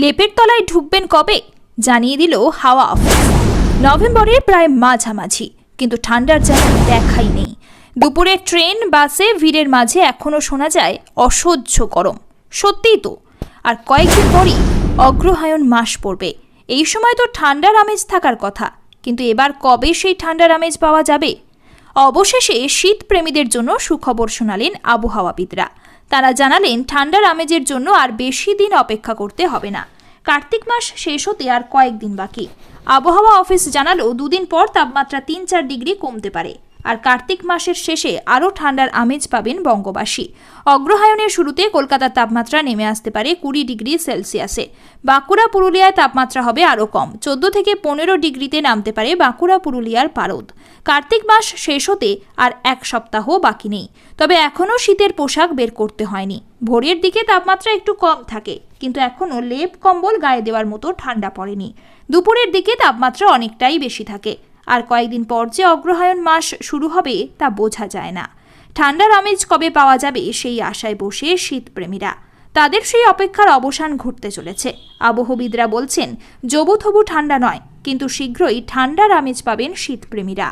লেপের তলায় ঢুকবেন কবে? জানিয়ে দিল হাওয়া অফিস। নভেম্বরের প্রায় মাঝামাঝি, কিন্তু ঠান্ডার যেন দেখাই নেই। দুপুরে ট্রেন, বাসে ভিড়ের মাঝে এখনও শোনা যায় অসহ্য গরম। সত্যিই তো, আর কয়েকদিন পরই অগ্রহায়ণ মাস পড়বে। এই সময় তো ঠান্ডার আমেজ থাকার কথা, কিন্তু এবার কবে সেই ঠান্ডার আমেজ পাওয়া যাবে? অবশেষে শীতপ্রেমীদের জন্য সুখবর শোনালেন আবহাওয়াবিদরা। তারা জানালেন, ঠান্ডার আমেজের জন্য আর বেশি দিন অপেক্ষা করতে হবে না। কার্তিক মাস শেষ হতে আর কয়েকদিন বাকি। আবহাওয়া অফিস জানালো, দুদিন পর তাপমাত্রা তিন চার ডিগ্রি কমতে পারে। আর কার্তিক মাসের শেষে আরও ঠান্ডার আমেজ পাবেন বঙ্গবাসী। অগ্রহায়ণের শুরুতে কলকাতার তাপমাত্রা নেমে আসতে পারে কুড়ি ডিগ্রি সেলসিয়াসে। বাঁকুড়া, পুরুলিয়ায় তাপমাত্রা হবে আরও কম। চোদ্দ থেকে পনেরো ডিগ্রিতে নামতে পারে বাঁকুড়া, পুরুলিয়ার পারদ। কার্তিক মাস শেষ হতে আর এক সপ্তাহ বাকি নেই। তবে এখনও শীতের পোশাক বের করতে হয়নি। ভোরের দিকে তাপমাত্রা একটু কম থাকে, কিন্তু এখনও লেপ কম্বল গায়ে দেওয়ার মতো ঠান্ডা পড়েনি। দুপুরের দিকে তাপমাত্রা অনেকটাই বেশি থাকে। আর কয়েকদিন পর যে অগ্রহায়ণ মাস শুরু হবে তা বোঝা যায় না। ঠান্ডার আমেজ কবে পাওয়া যাবে সেই আশায় বসে শীতপ্রেমীরা। তাদের সেই অপেক্ষার অবসান ঘটতে চলেছে। আবহবিদরা বলছেন জবুথবু ঠান্ডা নয়, কিন্তু শীঘ্রই ঠান্ডার আমেজ পাবেন শীতপ্রেমীরা।